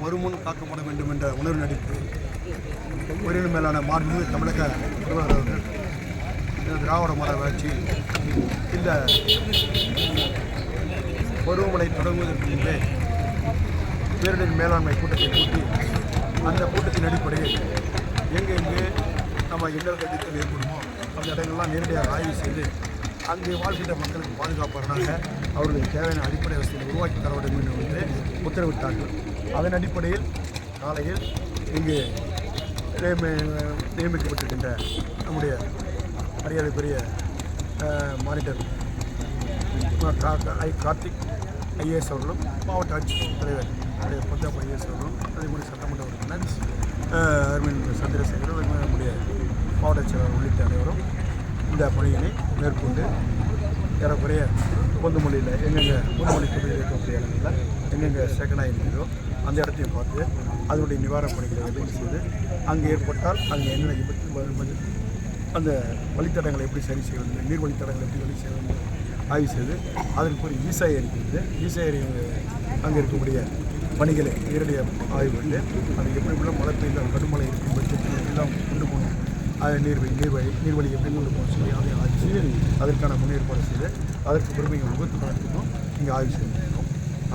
வருமுன் காக்கப்பட வேண்டும் என்ற உணர்வு நடிப்பு உயிரின மேலான மாண்புமிகு தமிழக முதல்வர் அவர்கள் இந்த திராவிட மர வளர்ச்சியில் இந்த பருவமழை தொடங்குவதற்கு முன்பே பேரிடர் மேலாண்மை கூட்டத்தை கூட்டி அந்த கூட்டத்தின் அடிப்படையில் எங்கெங்கே நம்ம இன்னல் கட்டத்தில் ஏற்படுமோ அந்த இடங்கள்லாம் நேரடியாக ஆய்வு செய்து அங்கே வாழ்கின்ற மக்களுக்கு பாதுகாப்பாளராக அவர்களுக்கு தேவையான அடிப்படை வசதியை உருவாக்கி தர வேண்டும் என்று வந்து உத்தரவிட்டார்கள். அதன் அடிப்படையில் காலையில் இங்கு நியமிக்கப்பட்டிருக்கின்ற நம்முடைய மரியாதைக்குரிய மானிட்டர் ஐ கார்த்திக் ஐஏஎஸ் அவர்களும் மாவட்ட ஆட்சித் தலைவர் நம்முடைய பஞ்சாப் ஐஏஎஸ் அவர்களும் அதே மாதிரி சட்டமன்ற உறுப்பினர் அஹ், அரவிந்த் சந்திரசேகர் நம்முடைய மாவட்ட செயலாளர் உள்ளிட்ட அனைவரும் இந்த பணியினை மேற்கொண்டு ஏறக்குறைய பொந்துமொழியில் எங்கெங்கே பொதுமொழி தொகுதியில் இருக்கக்கூடிய இடங்களில் எங்கெங்கே செகண்டாக இருக்கிறதோ அந்த இடத்தையும் பார்த்து அதனுடைய நிவாரணப் பணிகளை எதுவும் செய்து அங்கே ஏற்பட்டால் அங்கே என்ன விபத்து அந்த வழித்தடங்களை எப்படி சரி செய்வது நீர் வழித்தடங்களை எப்படி சரி செய்வது ஆய்வு செய்து அதற்கு ஒரு ஈசாய் இருக்கிறது ஏரி அங்கே இருக்கக்கூடிய பணிகளை நேரடியாக ஆய்வு பண்ணி அது எப்படி உள்ள மழை பெய்தால் கடுமலை இருக்கும் பட்சத்தில் எல்லாம் கொண்டு போகணும் அது நீர்வழி நீர்வழி நீர்வழி எப்படி கொண்டு போகணும் சொல்லி அதை ஆய்ச்சி அதற்கான முன்னேற்பாடு செய்து அதற்கு பிறகு இங்கே விபத்து நடத்தும் இங்கே ஆய்வு செய்திருக்கிறோம்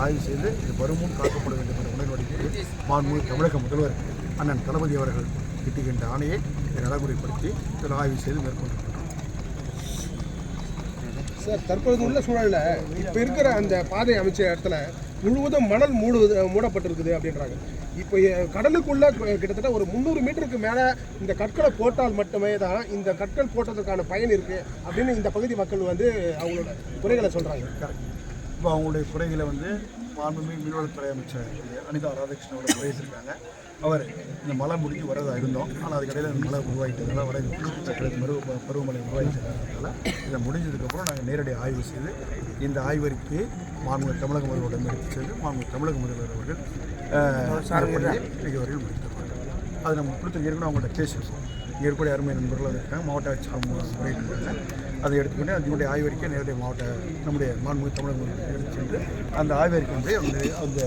ஆய்வு செய்து இது வருமுன் காக்கப்பட வேண்டும் என்ற உடன்படிக்கையை மாண்பு தமிழக முதல்வர் அண்ணன் தளபதி அவர்கள் கிட்டுகின்ற ஆணையை இதை நடைமுறைப்படுத்தி இதில் ஆய்வு செய்து மேற்கொண்டிருக்கிறோம். சார் தற்போது உள்ள சூழலில் இப்போ இருக்கிற அந்த பாதை அமைச்ச இடத்துல முழுவதும் மணல் மூடுவது மூடப்பட்டிருக்குது அப்படின்றாங்க. இப்போ கடலுக்குள்ளே கடலுக்குள்ள கிட்டத்தட்ட ஒரு முந்நூறு மீட்டருக்கு மேலே இந்த கற்களை போட்டால் மட்டுமே தான் இந்த கற்கள் போட்டதுக்கான பயன் இருக்குது அப்படின்னு இந்த பகுதி மக்கள் வந்து அவங்களோட குறைகளை சொல்கிறாங்க கரெக்ட் இப்போ அவங்களுடைய குறைகளை வந்து மாண்புமிகு மீன்வளத்துறை அமைச்சர் அனிதா ராதாகிருஷ்ணனோட குறையிருக்காங்க அவர் இந்த மழை முடிஞ்சு வரதா இருந்தோம். ஆனால் அதுக்கடையில் மழை உருவாகிட்டதால வட பருவ பருவமழை உருவாகிட்டதால இதை முடிஞ்சதுக்கப்புறம் நாங்கள் நேரடி ஆய்வு செய்து இந்த ஆய்வறிக்கையை மாண்பு தமிழக முதல்வரிடம் எடுத்து சென்று மாண்பு தமிழக முதல்வர் அவர்கள் சார்பணியை இன்றைக்கு வரையில் முடித்திருப்பாங்க அது நம்ம கொடுத்து ஏற்கனவே அவங்கள்ட்ட பேசியிருக்கோம். இங்கே இருக்கக்கூடிய அருமை நண்பர்கள் இருக்காங்க. மாவட்ட முறையிட்டிருக்காங்க அதை எடுத்துக்கொண்டு அதனுடைய ஆய்வறிக்கை நேரடியாக மாவட்ட நம்முடைய மாண்புமிகு தமிழக எடுத்து சென்று அந்த ஆய்வறிக்கையின்படி அந்த அந்த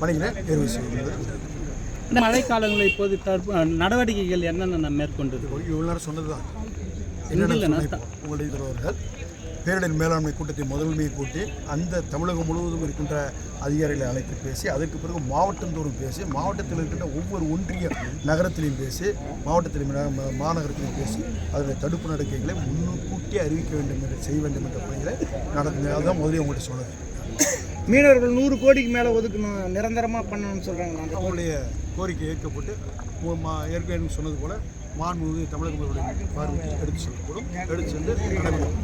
பணிகளை நிறைவு செய்வது இந்த மழைக்காலங்களில் இப்போது தற்ப நடவடிக்கைகள் என்னென்ன மேற்கொண்டது? இவ்வளோ நேரம் சொன்னது தான் என்னென்ன உங்களுடைய தலைவர்கள் பேரிடர் மேலாண்மை கூட்டத்தை முதன்மையை கூட்டி அந்த தமிழகம் முழுவதும் இருக்கின்ற அதிகாரிகளை அழைத்து பேசி அதற்கு பிறகு மாவட்டந்தோறும் பேசி மாவட்டத்தில் இருக்கின்ற ஒவ்வொரு ஒன்றிய நகரத்திலையும் பேசி மாவட்டத்திலும் மாநகரத்திலையும் பேசி அதனுடைய தடுப்பு நடவடிக்கைகளை முன்கூட்டி அறிவிக்க வேண்டும் என்று செய்ய வேண்டும் என்ற பணிகளை நடந்த அதுதான் முதலில் உங்கள்கிட்ட சொல்லுங்கள் மீனவர்கள் நூறு கோடிக்கு மேலே ஒதுக்கணும் நிரந்தரமாக பண்ணணும்னு சொல்கிறாங்க அவங்களுடைய கோரிக்கை ஏற்கப்பட்டு மா- ஏற்கனவே சொன்னது போல மாண்புமிகு தமிழக முதல்வருடைய பார்வைக்கு எடுத்து சொல்லப்படும் எடுத்து சென்று நடைபெறும்.